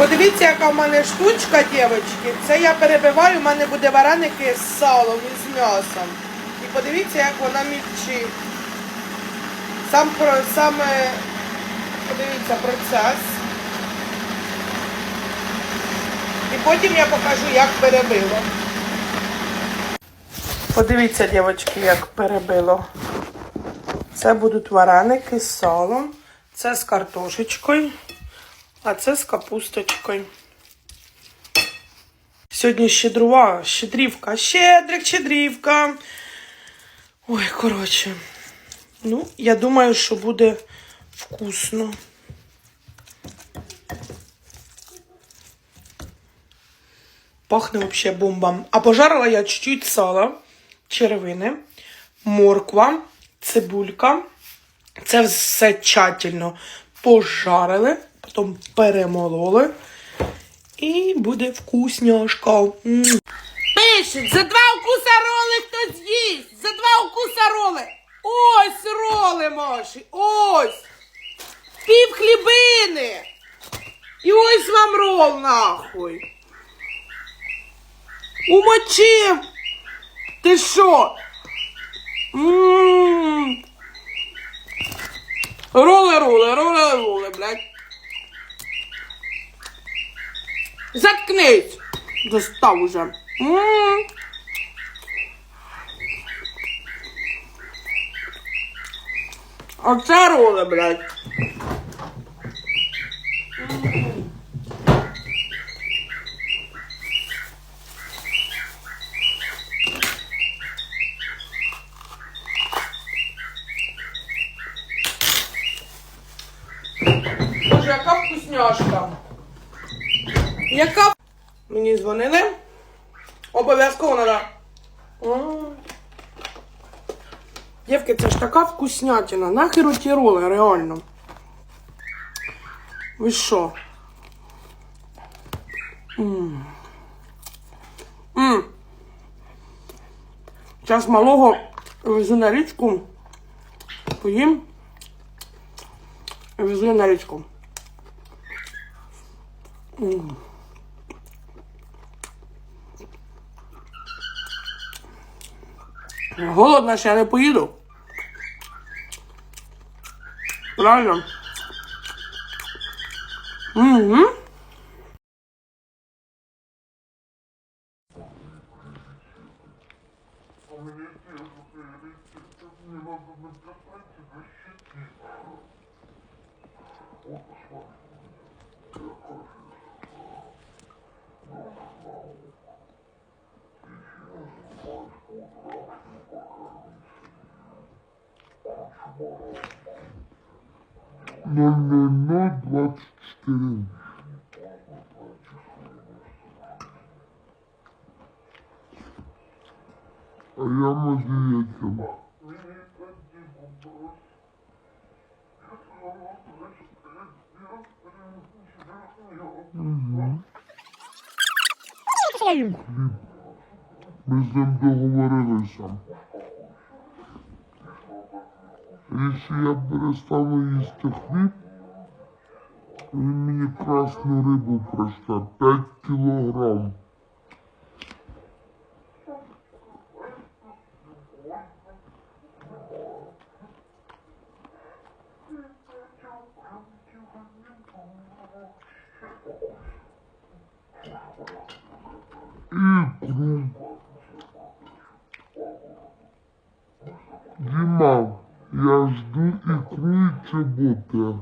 Подивіться, яка в мене штучка, дівчатки. Це я перебиваю, в мене буде вареники з салом і з м'ясом. І подивіться, як вона мільчить. Сам, саме, подивіться, процес. І потім я покажу, як перебило. Подивіться, дівчатки, як перебило. Це будуть вареники з салом, це з картошечкою, а це з капусточкою. Сьогодні щедрува, щедрівка, щедрик, щедрівка. Ой, коротше. Ну, я думаю, що буде вкусно. Пахне вообще бомбом. А пожарила я чуть-чуть сала, червини, морква, цибулька. Це все тщательно пожарили, потім перемололи. І буде вкусняшка. М. Пишуть, за два укуса роли хтось з'їсть. За два укуса роли. Ось роли Маші, ось. Пів хлібини. І ось вам рол нахуй. Умочив. Ти що? М. Роли, роли, роли, роли, блядь. Заткнись. Достав уже. М. Оце роли, блядь. Боже, яка вкусняшка. Яка мені дзвонили? Обов'язково треба. Дівки, це ж така вкуснятина. Нахер оті роли, реально. Ви що? М. М. Зараз малого везу на річку. Поїм. Везу на річку. М. Голодна, ще не поїду. Правильно? Угу. ноль ноль ноль двадцать четыре. А я могу этим. Хліб. Ми з ним договорилися. Якщо я перестану їсти хліб, він мені красну рибу пришле 5 кілограм. Ікру. Я жду и і чоботи.